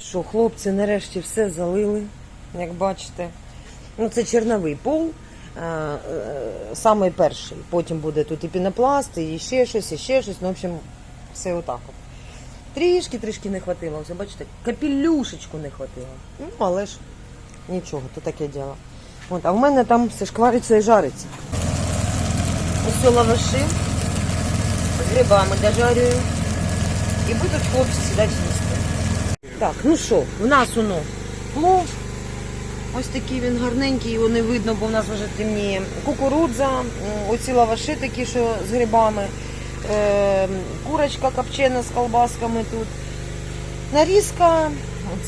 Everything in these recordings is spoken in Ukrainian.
Що, хлопці нарешті все залили, як бачите. Ну, це черновий пол, е, е, самий перший. Потім буде тут і пінопласт, і ще щось, і ще щось. Ну, в общем, все отак от. Трішки, трішки не хватило. Ось, бачите, капелюшечку не хватило. Ну, але ж нічого, то таке діло. От, а в мене там все шквариться і жариться. Ось лаваши з грибами дожарюю. І будуть хлопці сідати. Так, ну що, в нас воно плов. Ось такий він гарненький, його не видно, бо в нас вже темніє. Кукурудза, оці лаваши такі, що з грибами, е, курочка копчена з колбасками тут. Нарізка,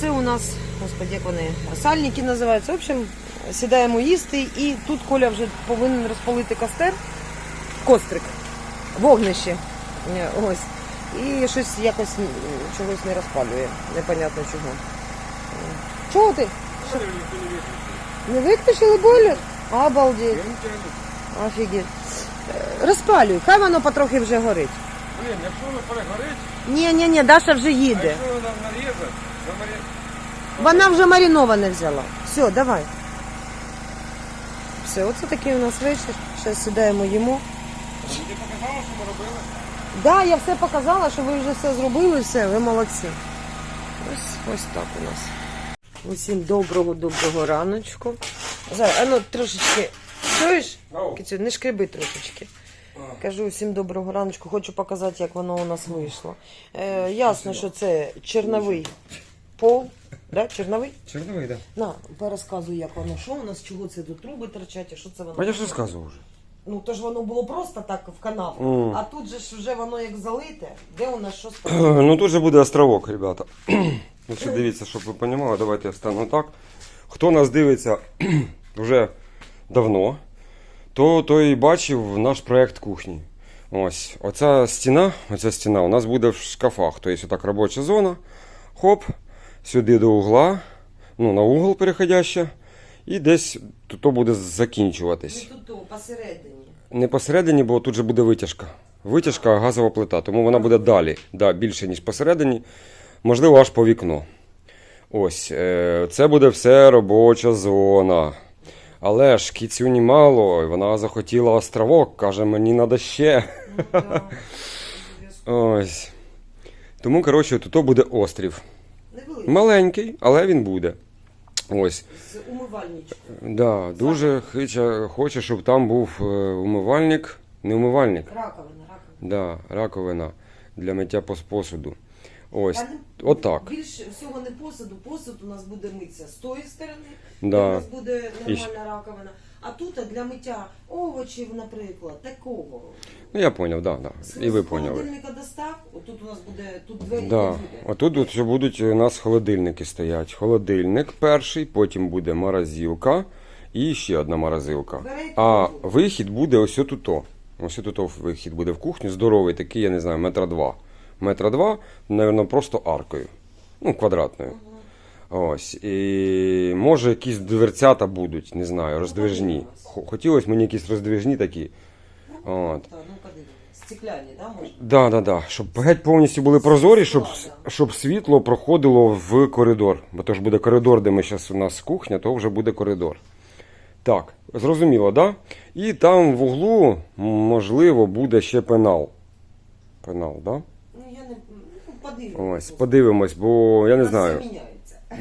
це у нас, господи, як вони, сальники називаються. В общем, сідаємо їсти і тут Коля вже повинен розпалити костер, кострик, вогнище. Е, Ось. І щось якось чогось не розпалює. Непонятно чого. Чого ти? Не виключили бойлер? Обалдеть. Офігеть. Розпалюй, хай воно потрохи вже горить. Блін, якщо воно перегорить, Ні, ні, ні, Даша вже а їде. якщо воно нарізати, замарі... Вона вже мариноване взяла. Все, давай. Все, оце такий у нас вечір. Зараз сідаємо їмо. Тобі показало, що ми робили? Да, я все показала, що ви вже все зробили, все, ви молодці. Ось, ось так у нас. Усім доброго, доброго раночку. Зараз, а ну трошечки. Чуєш? Кицю, не шкриби трошечки. Кажу усім доброго раночку, хочу показати, як воно у нас вийшло. Е, ясно, що це черновий пол. Да? Черновий? Черновий, так. На, пересказуй, як воно, що у нас, чого це тут труби торчать, а що це воно. А я ж розказував вже. Ну, то ж воно було просто так в канавку, Мгм. а тут же ж вже воно як залите, де у нас що стоїть. Ну тут же буде островок, ребята. Ну що дивіться, щоб ви розуміли, давайте я стану так. Хто нас дивиться вже давно, то той бачив наш проєкт кухні. Ось, оця стіна, оця стіна у нас буде в шкафах. Тобто отак робоча зона. Хоп, сюди до угла, ну на угол переходяще, і десь то буде закінчуватись. Ну, тут посередині. Не посередині, бо тут же буде витяжка. Витяжка газова плита, тому вона буде далі, да, більше, ніж посередині, можливо, аж по вікно. Ось, е, це буде все робоча зона. Але ж кіцюні мало, і вона захотіла островок, каже, мені треба ще. Ну, да. Ось. Тому, коротше, тут буде острів. Невеликий, Маленький, але він буде. Ось. з умивальничком. Да, дуже хоче, хоче, щоб там був е, умивальник. Не умивальник. Раковина, раковина. Да, раковина для миття пос- посуду. Ось, Та не- отак. Більше всього не посуду, посуд у нас буде митися з тої сторони, да. у нас буде І нормальна раковина. А тут для миття овочів, наприклад, такого. Ну я поняв, да, да. І ви поняли. холодильника достав, отут у нас буде, тут двері не Да. буде. Отут от ще будуть у нас холодильники стоять. Холодильник перший, потім буде морозилка і ще одна морозилка. А тут вихід буде ось отуто. Ось тут вихід буде в кухню. Здоровий такий, я не знаю, метра два. Метра два, мабуть, просто аркою. Ну, квадратною. Ось. І може якісь дверцята будуть, не знаю, роздвижні. Хотілося мені якісь роздвижні такі. От. Ну. Стекляні, да, може? Да, да, да. Щоб геть повністю були прозорі, щоб, щоб світло проходило в коридор. Бо то ж буде коридор, де ми зараз у нас кухня, то вже буде коридор. Так, зрозуміло, да? І там в углу, можливо, буде ще пенал. Пенал, да? Ну, я не ну, подивимось. Ось, подивимось, бо я не знаю.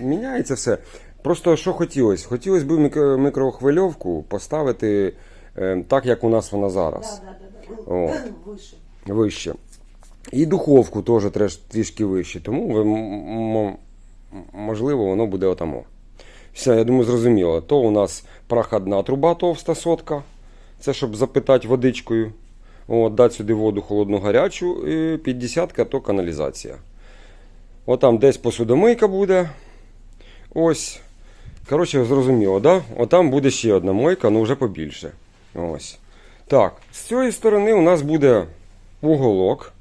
Міняється. Все. Просто що хотілося? Хотілося б мікрохвильовку поставити е, так, як у нас вона зараз. Да, да, да, О. Вище. вище. І духовку теж трішки вище. Тому ви, можливо воно буде отамо. Все, я думаю, зрозуміло. То у нас проходна труба товста сотка. Це щоб запитати водичкою. От, дати сюди воду холодну гарячу. І 50 то каналізація. Отам десь посудомийка буде. Ось. Коротше, зрозуміло, да? Отам буде ще одна мойка, ну вже побільше. Ось. Так, з цієї сторони у нас буде уголок.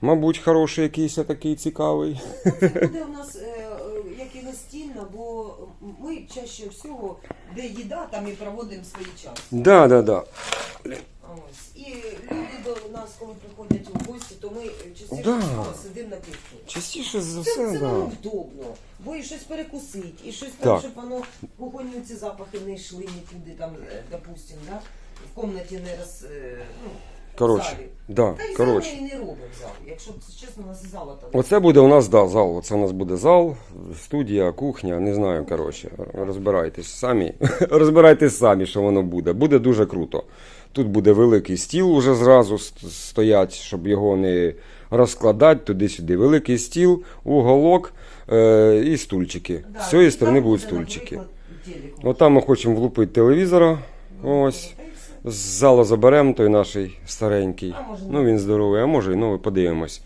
Мабуть, хороший якийсь такий цікавий. Це буде у нас е, як і гостільна, бо ми чаще всього, де їда, там і проводимо свій час. Да, да, да. Ось. І люди до нас, коли приходять у гості, то ми частіше Да. всього сидимо на кухні. Частіше за Це, все, це да. воно вдобно. Бо і щось перекусить, і щось там, Так. щоб воно кухонні ці запахи не йшли нікуди, там, е, допустим, да? в кімнаті не роз. е, Ну, Коротше, залі. да, Та й коротше. зали і не робимо зал. Якщо чесно, у нас і зала там. Оце буде у нас да, зал. Оце у нас буде зал, студія, кухня, не знаю, коротше. Розбирайтесь самі. Розбирайтесь самі, що воно буде. Буде дуже круто. Тут буде великий стіл уже зразу стоять, щоб його не розкладати туди-сюди. Великий стіл, уголок е- і стульчики. Да, З цієї сторони будуть стульчики. наприклад, телек. Отам ми хочемо влупити телевізора. Ось. З зала заберемо той наш старенький. Ну він здоровий, а може і новий, подивимось.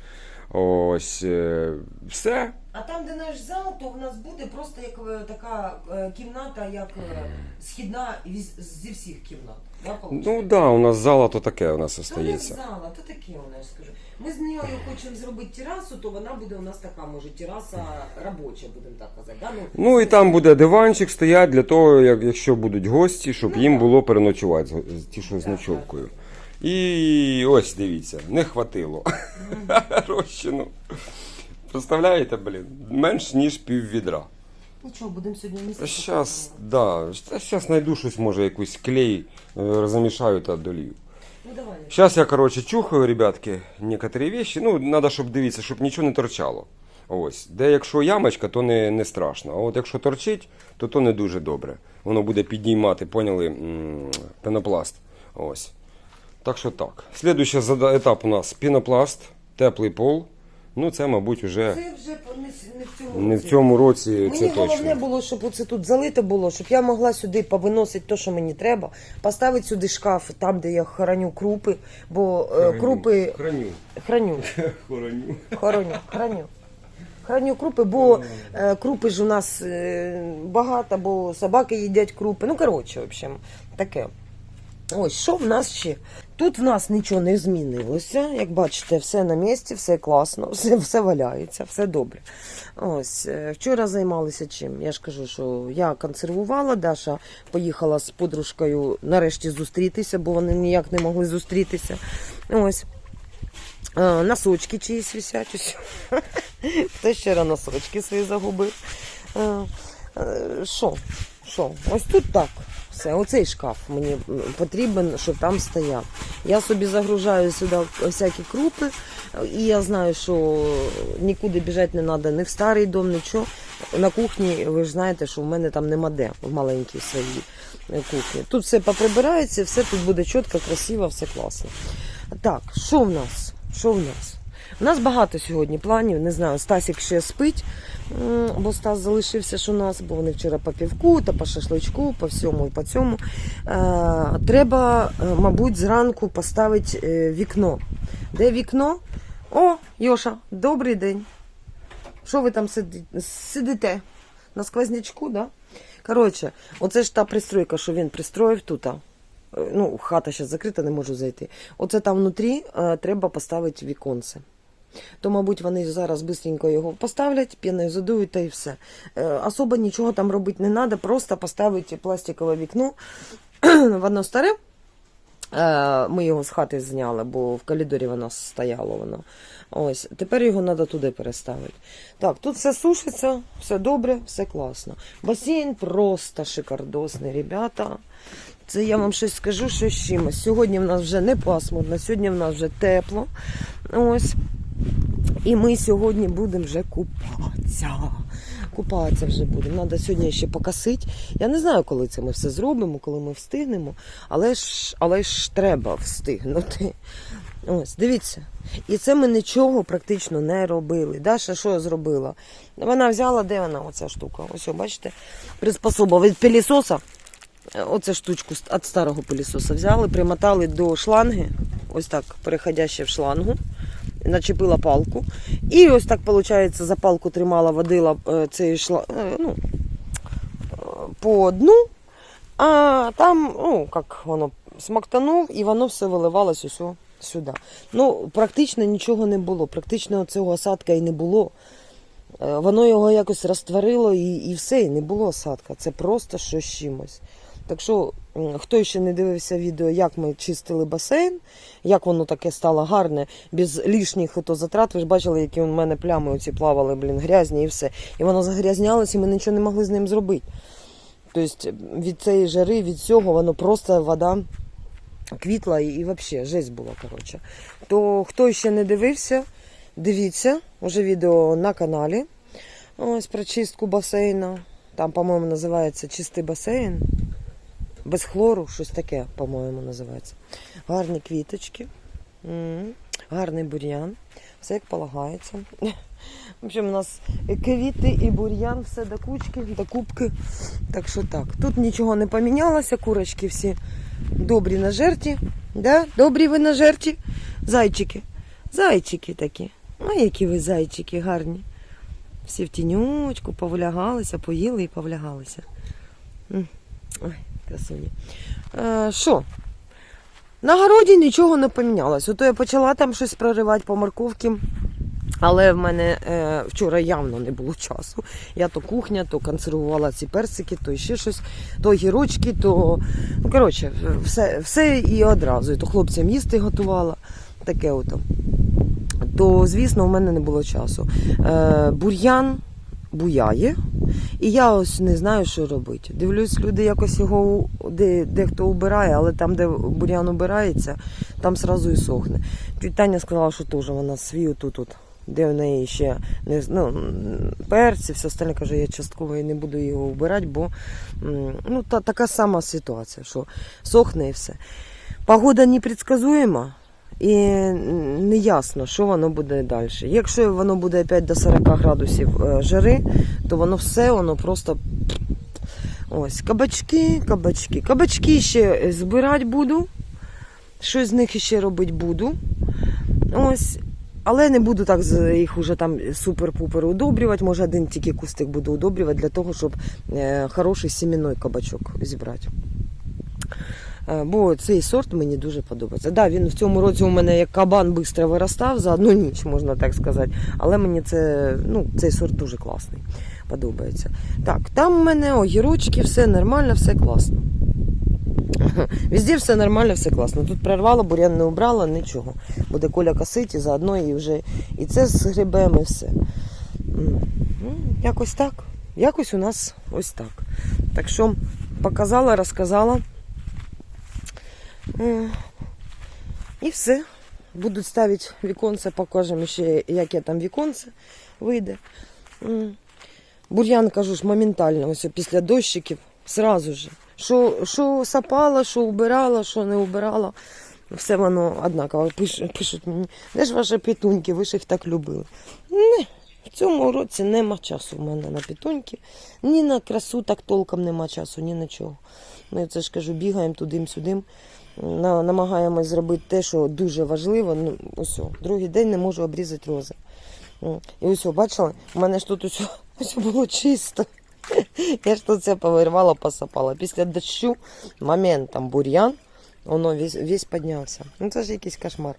Ось е, все. А там, де наш зал, то в нас буде просто як е, така е, кімната, як е, східна віз- зі всіх кімнат. Да, Ну так, да, у нас зала то таке у нас То не остається. зала, то таке у нас скажу. Ми з нею хочемо зробити терасу, то вона буде у нас така, може, тераса робоча, будемо так казати. Да? Ну і там буде диванчик стоять для того, як, якщо будуть гості, щоб Ну, їм було переночувати з- з- ті, що з ночовкою. І ось дивіться, не хватило. Розчину. Представляєте, блін, менш ніж пів відра. Нічого, будемо сьогодні місце. Зараз, да, зараз знайду щось, може, якийсь клей, е, замішаю та долію. Ну давай. Сейчас я, короче, чухаю, ребятки, некоторые вещи. Ну, надо, щоб дивіться, щоб нічого не торчало. Ось. Де якщо ямочка, то не, не страшно. А от якщо торчить, то то не дуже добре. Воно буде піднімати, поняли, м, пенопласт. Ось. Так що так. Слідуючий зада- етап у нас пінопласт, теплий пол. Ну, це, мабуть, вже Це вже не, не в цьому не в році. цьому році Мені це головне точно. було, щоб оце тут залите було, щоб я могла сюди повиносити те, що мені треба, поставити сюди шкаф там, де я храню крупи, бо е, крупи Храню. храню, Храню. храню, храню. Храню крупи, бо е, крупи ж у нас е, багато, бо собаки їдять крупи. Ну, коротше, в общем, таке. Ось, що в нас ще? Тут в нас нічого не змінилося. Як бачите, все на місці, все класно, все, все валяється, все добре. Ось, е, вчора займалися чим? Я ж кажу, що я консервувала, Даша поїхала з подружкою нарешті зустрітися, бо вони ніяк не могли зустрітися. Ось. Е, Носочки чиїсь висять. Ось. Хто ще носочки свої загубив. Е, Що? Що? Ось тут так. Все, оцей шкаф мені потрібен, щоб там стояв. Я собі загружаю сюди всякі крупи, і я знаю, що нікуди біжати не треба, ні в старий дом, нічого. На кухні, ви ж знаєте, що в мене там нема де, в маленькій своїй кухні. Тут все поприбирається, все тут буде чітко, красиво, все класно. Так, що в нас? Що в нас? У нас багато сьогодні планів. Не знаю, Стасік ще спить, бо Стас залишився ж у нас, бо вони вчора по півку та по шашличку, по всьому і по цьому. Е, треба, е, мабуть, зранку поставити е, вікно. Де вікно? О, Йоша, добрий день. Що ви там сидите? На сквознячку, да? Коротше, оце ж та пристройка, що він пристроїв тут. Ну, хата зараз закрита, не можу зайти. Оце там внутрі треба поставити віконце. То, мабуть, вони зараз швидко його поставлять, піною задують та і все. Е, особо нічого там робити не треба, просто поставити пластикове вікно. воно старе. Е, Ми його з хати зняли, бо в коридорі воно стояло воно. Ось, тепер його треба туди переставити. Так, тут все сушиться, все добре, все класно. Басейн просто шикардосний, ребята. Це я вам щось скажу, що з чимось. Сьогодні в нас вже не пасмурно, сьогодні в нас вже тепло. Ось. І ми сьогодні будемо вже купатися. Купатися вже будемо. Треба сьогодні ще покосити. Я не знаю, коли це ми все зробимо, коли ми встигнемо, але ж, але ж треба встигнути. Ось, дивіться. І це ми нічого практично не робили. Даша що зробила? Вона взяла, де вона оця штука? Ось, бачите, приспособа від пилісоса. Оце штучку від старого пилісоса взяли, примотали до шланги, ось так, переходяще в шлангу, начепила палку. І ось так, виходить, за палку тримала, водила е, цей шла, е, ну, по дну, а там, ну, як воно смоктанув, і воно все виливалось усе сюди. Ну, практично нічого не було, практично цього осадка і не було. Е, Воно його якось розтворило і, і все, і не було осадка. Це просто щось чимось. Так що, хто ще не дивився відео, як ми чистили басейн, як воно таке стало гарне, без лишніх затрат. Ви ж бачили, які у мене плями оці плавали, блін, грязні і все. І воно загрязнялось, і ми нічого не могли з ним зробити. Тобто від цієї жари, від цього, воно просто вода квітла і, і взагалі жесть була. Коротше. То хто ще не дивився, дивіться, вже відео на каналі. Ось про чистку басейну. Там, по-моєму, називається чистий басейн. Без хлору, щось таке, по-моєму, називається. Гарні квіточки, гарний бур'ян. Все як полагається. В общем, у нас квіти, і бур'ян, все до кучки, до кубки. Так що так. Тут нічого не помінялося, курочки всі добрі на жерті. Да? Добрі ви на жерті? Зайчики. Зайчики такі. А які ви зайчики гарні. Всі в тінючку повлягалися, поїли і повлягалися. Ой, красуні. Е, Що? На городі нічого не помінялось. Ото я почала там щось проривати по морковці. Але в мене е, вчора явно не було часу. Я то кухня, то консервувала ці персики, то ще щось, то гірочки, то. Ну, коротше, все, все і одразу. І то хлопцям їсти готувала. Таке ото. То, звісно, у мене не було часу. Е, бур'ян буяє, і я ось не знаю, що робити. Дивлюсь, люди якось його де, дехто убирає, але там, де бур'ян убирається, там сразу і сохне. Тітя Таня сказала, що теж вона свій тут, тут, де в неї ще не ну, перці, все остальне каже, я частково і не буду його вбирати, бо ну, та, така сама ситуація, що сохне і все. Погода непредсказуема. І не ясно, що воно буде далі. Якщо воно буде опять до 40 градусів е, жари, то воно все, воно просто. Ось, кабачки, кабачки. Кабачки ще збирати буду. Щось з них ще робити буду. Ось. Але не буду так їх уже там супер-пупер удобрювати. Може, один тільки кустик буду удобрювати для того, щоб е, хороший сімейний кабачок зібрати. Е, Бо цей сорт мені дуже подобається. Да, він в цьому році у мене як кабан швидко виростав за одну ніч, можна так сказати. Але мені це, ну, цей сорт дуже класний. Подобається. Так, там у мене огірочки, все нормально, все класно. Везде все нормально, все класно. Тут прорвало, бурян не убрала, нічого. Буде коля косить і заодно і вже і це з грибем, і все. Ну, якось так. Якось у нас ось так. Так що показала, розказала. М, І все. Будуть ставити віконце, покажемо ще, яке там віконце вийде. Бур'ян, кажу ж, моментально, ось після дощиків, сразу же. Що, що сапала, що убирала, що не убирала. Все воно однаково. Пиш, пишуть мені, де ж ваші пітуньки, ви ж їх так любили. Не, в цьому році нема часу в мене на пітуньки. Ні на красу так толком нема часу, ні на чого. Ми це ж кажу, бігаємо туди-сюди. На, намагаємось зробити те, що дуже важливо. Ну, ось, другий день не можу обрізати рози. І ось, бачила, у мене ж тут ось, ось було чисто. Я ж тут все повирвала, посапала. Після дощу моментом бур'ян, воно весь, весь піднявся. Ну це ж якийсь кошмар.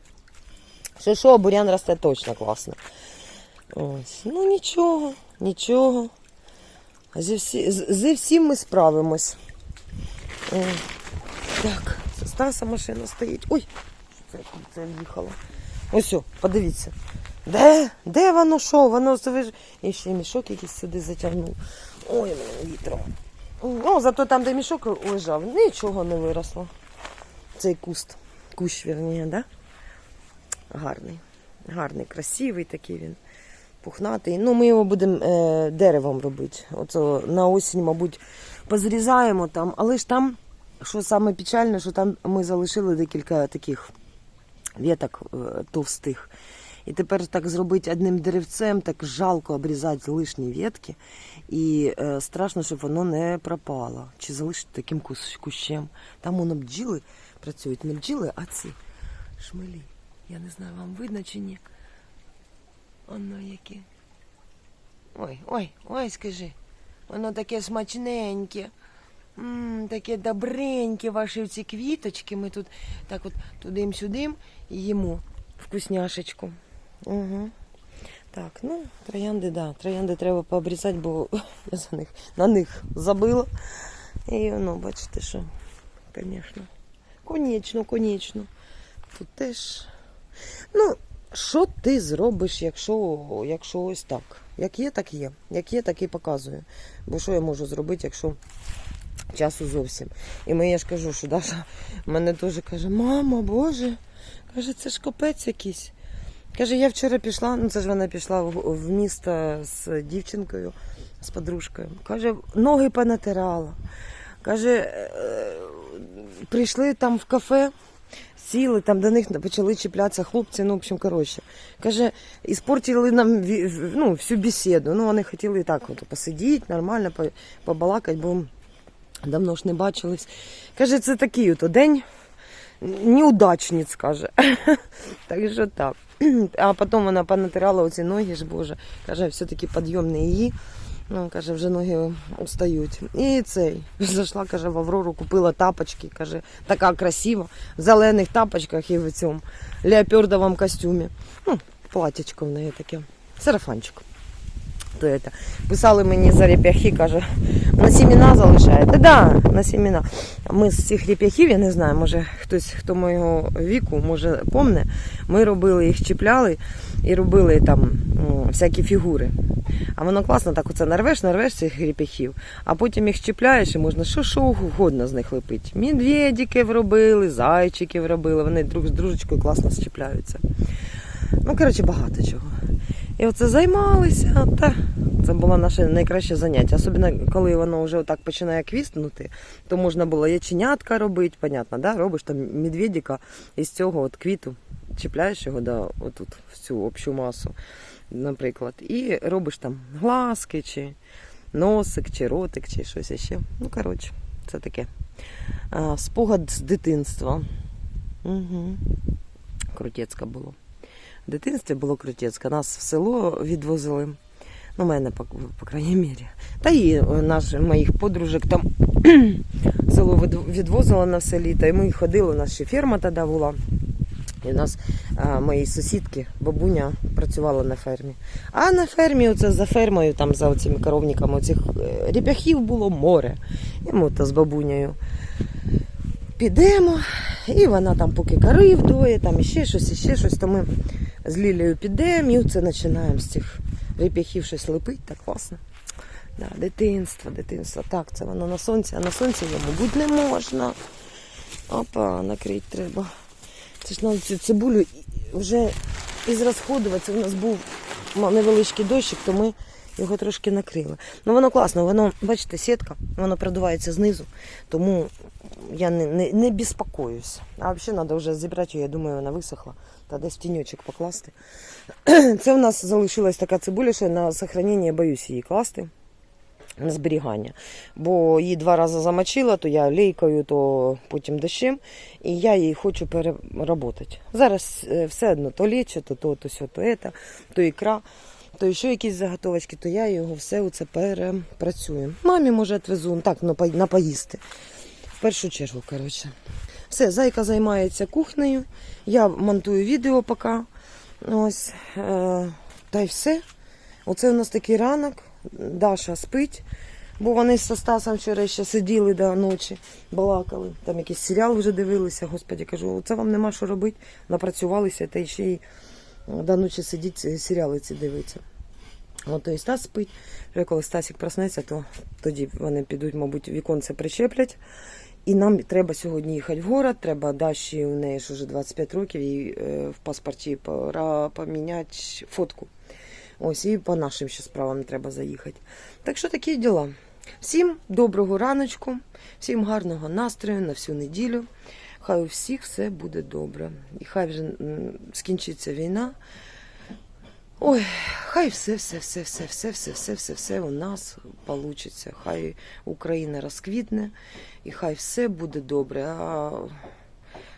Що що, бур'ян росте точно класно. Ось. Ну нічого, нічого. Зі, всі, зі всім ми справимось. О, так, Стаса машина стоїть. Ой, це, це їхало. Ось, подивіться. Де? Де воно що? Воно ж. І ще мішок якийсь сюди затягнув. Ой, мене вітром. Ну, зато там, де мішок лежав, нічого не виросло. Цей куст. Кущ, вірніше, да? Гарний. Гарний, красивий такий він. Пухнатий. Ну, ми його будемо е, деревом робити. Оце на осінь, мабуть, позрізаємо там. Але ж там, що саме печальне, що там ми залишили декілька таких віток е, товстих. І тепер так зробити одним деревцем, так жалко обрізати лишні ветки. І е, страшно, щоб воно не пропало. Чи залишити таким кущем. Там воно бджіли працюють. Не бджіли, а ці шмелі. Я не знаю, вам видно чи ні. Воно яке. Ой, ой, ой, скажи. Воно таке смачненьке. М, таке добреньке ваші ці квіточки. Ми тут так от туди-сюди і їмо вкусняшечку. Угу. Так, ну, троянди, да. Троянди треба пообрізати, бо я за них, на них забила. І воно, бачите, що, звісно. Конечно, конечно. Тут теж. Ну, що ти зробиш, якщо, якщо ось так? Як є, так є. Як є, так і показую. Бо що я можу зробити, якщо часу зовсім. І мені я ж кажу, що Даша мене теж каже, мама, Боже, каже, це ж капець якийсь. Каже, я вчора пішла, ну це ж вона пішла в, в місто з дівчинкою, з подружкою. Каже, ноги понатирала. Каже, е, прийшли там в кафе, сіли, там до них почали чіплятися хлопці, ну, в общем, коротше. Каже, іспортили нам ну, всю бесіду. Ну, вони хотіли так от, посидіти, нормально, побалакати, бо давно ж не бачились. Каже, це такий от день неудачниць, каже. так що так. А потім вона понатирала оці ноги ж, боже. Каже, все-таки підйом не її. Ну, каже, вже ноги устають. І цей зайшла, каже, в Аврору, купила тапочки, каже, така красива, в зелених тапочках і в цьому леопардовому костюмі. Ну, платячко в неї таке, сарафанчик. То это. Писали мені за реп'яхи, каже, на сіміна залишаєте? Да, на сіміна. Ми з цих реп'яхів, я не знаю, може хтось, хто моєго віку, може помне, ми робили їх чіпляли і робили там м, всякі фігури. А воно класно, так оце нарвеш, нарвеш цих реп'яхів, а потім їх чіпляєш і можна що, що угодно з них лепити. Медведиків робили, зайчиків робили, вони друг з дружечкою класно щіпляються. Ну, коротше, багато чого. І оце займалися, та це було наше найкраще заняття. Особливо, коли воно вже отак починає квіснути, то можна було яченятка робити, понятно, да? робиш там медведика із цього от квіту, чіпляєш його да, отут, в цю общу масу, наприклад, і робиш там глазки, чи носик, чи ротик, чи щось іще. Ну, коротше, це таке. Спогад з дитинства. Угу. Крутецька було. Дитинстві було крутецьке. Нас в село відвозили. Ну, мене, по, по крайній мірі. Та і е, моїх подружок там село відвозило на все літо. І ми ходили, у нас ще ферма тоді була. І у нас а, мої сусідки, бабуня працювала на фермі. А на фермі, оце за фермою, там за цими коровниками, оцих е, ріп'яхів було море. І ми то з бабунею підемо, і вона там поки корив доє, там іще щось, іще щось, то ми з Лілею підемо це починаємо з цих реп'яхів щось липить, так класно. Да, дитинство, дитинство. Так, це воно на сонці, а на сонці йому мабуть, не можна. Опа, накрити треба. Це ж нам цю цибулю вже із У нас був невеличкий дощик, то ми його трошки накрили. Ну воно класно, воно, бачите, сітка, воно продувається знизу, тому я не, не, не безпокоюсь. А взагалі треба вже зібрати її, я думаю, вона висохла, та десь в тіньочок покласти. Це у нас залишилась така цибуля, що на сохранення я боюсь її класти. На зберігання. Бо її два рази замочила, то я лейкою, то потім дощем, і я її хочу переработати. Зараз е, все одно то лечо, то то, то сьо, то ета, то ікра, то ще якісь заготовочки, то я його все оце перепрацюю. Мамі, може, відвезу так, на, поїсти. В першу чергу, коротше. Все, зайка займається кухнею, я монтую відео поки. Ось, е, та й все. Оце у нас такий ранок. Даша спить, бо вони з Стасом вчора ще сиділи до ночі, балакали. Там якийсь серіал вже дивилися. Господі, кажу, це вам нема що робити. Напрацювалися та ще й до ночі сидіть серіали ці дивиться. От і Стас спить. Коли Стасик проснеться, то тоді вони підуть, мабуть, віконце прищеплять. І нам треба сьогодні їхати в город. Треба Даші, у неї ж вже 25 років, і е, в паспорті пора поміняти фотку. Ось і по нашим ще справам треба заїхати. Так що такі діла. Всім доброго раночку, всім гарного настрою на всю неділю. Хай у всіх все буде добре. І хай вже скінчиться війна. Ой, хай все, все, все, все, все, все, все, все, все у нас получиться. Хай Україна розквітне, і хай все буде добре. А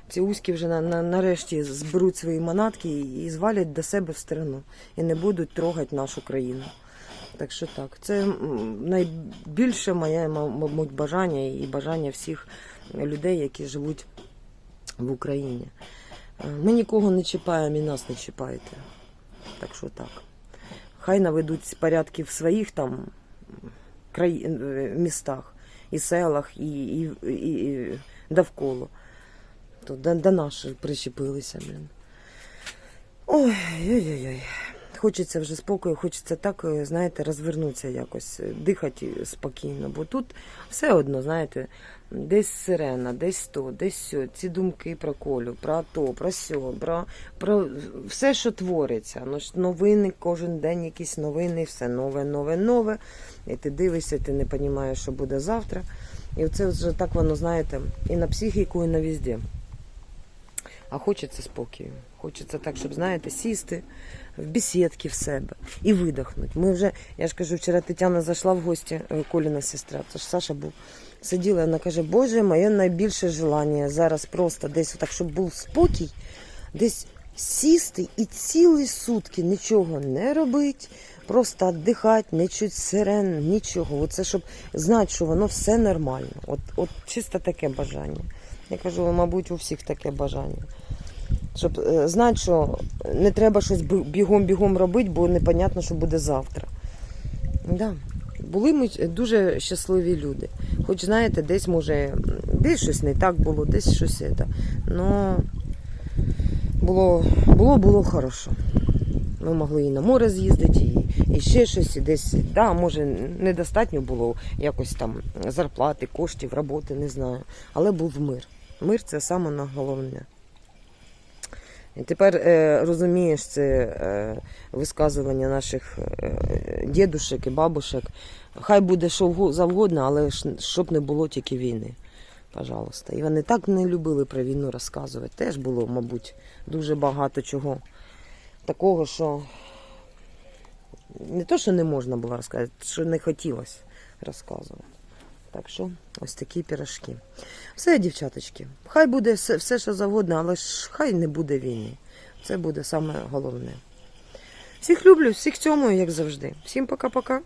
ці узькі вже на, на, нарешті зберуть свої манатки і, звалять до себе в сторону. І не будуть трогати нашу країну. Так що так, це найбільше моє, мабуть, бажання і бажання всіх людей, які живуть в Україні. Е, Ми нікого не чіпаємо і нас не чіпаєте. Так що так. Хай наведуть порядки в своїх там краї... е, містах. і селах, і, і, і, довкола. То до, до наших причепилися, блін. Ой-ой-ой. Хочеться вже спокою, хочеться так, е, знаєте, розвернутися якось, е, дихати спокійно, бо тут все одно, знаєте, десь сирена, десь то, десь сьо, ці думки про колю, про то, про сьо, про, про все, що твориться. Ну, новини, кожен день якісь новини, все нове, нове, нове. І ти дивишся, ти не розумієш, що буде завтра. І оце вже так воно, знаєте, і на психіку, і на візді. А хочеться спокою. Хочеться так, щоб, знаєте, сісти в бесідки в себе і видихнути. Ми вже, я ж кажу, вчора Тетяна зайшла в гості, е, Коліна сестра, це ж Саша був. Сиділа, вона каже, Боже, моє найбільше желання зараз просто десь так, щоб був спокій, десь сісти і цілі сутки нічого не робити, просто віддихати, не чуть сирен, нічого. Оце щоб знати, що воно все нормально. От, от чисто таке бажання. Я кажу, мабуть, у всіх таке бажання. Щоб е, знати, що не треба щось бігом-бігом робити, бо непонятно, що буде завтра. Да. Були ми дуже щасливі люди. Хоч знаєте, десь може, десь щось не так було, десь щось це. Ну було, було, було хорошо. Ми могли і на море з'їздити, і, і ще щось, і десь, да, може, недостатньо було якось там зарплати, коштів, роботи, не знаю. Але був мир. Мир це саме головне. Тепер е, розумієш це е, висказування наших е, дідушек і бабушек. Хай буде що завгодно, але ж щоб не було тільки війни. Пожалуйста. І вони так не любили про війну розказувати. Теж було, мабуть, дуже багато чого такого, що не то, що не можна було розказати, що не хотілося розказувати. Так що ось такі пірашки. Все, дівчаточки, хай буде все, все, що завгодно, але ж хай не буде війни. Це буде саме головне. Всіх люблю, всіх цьому, як завжди. Всім пока-пока.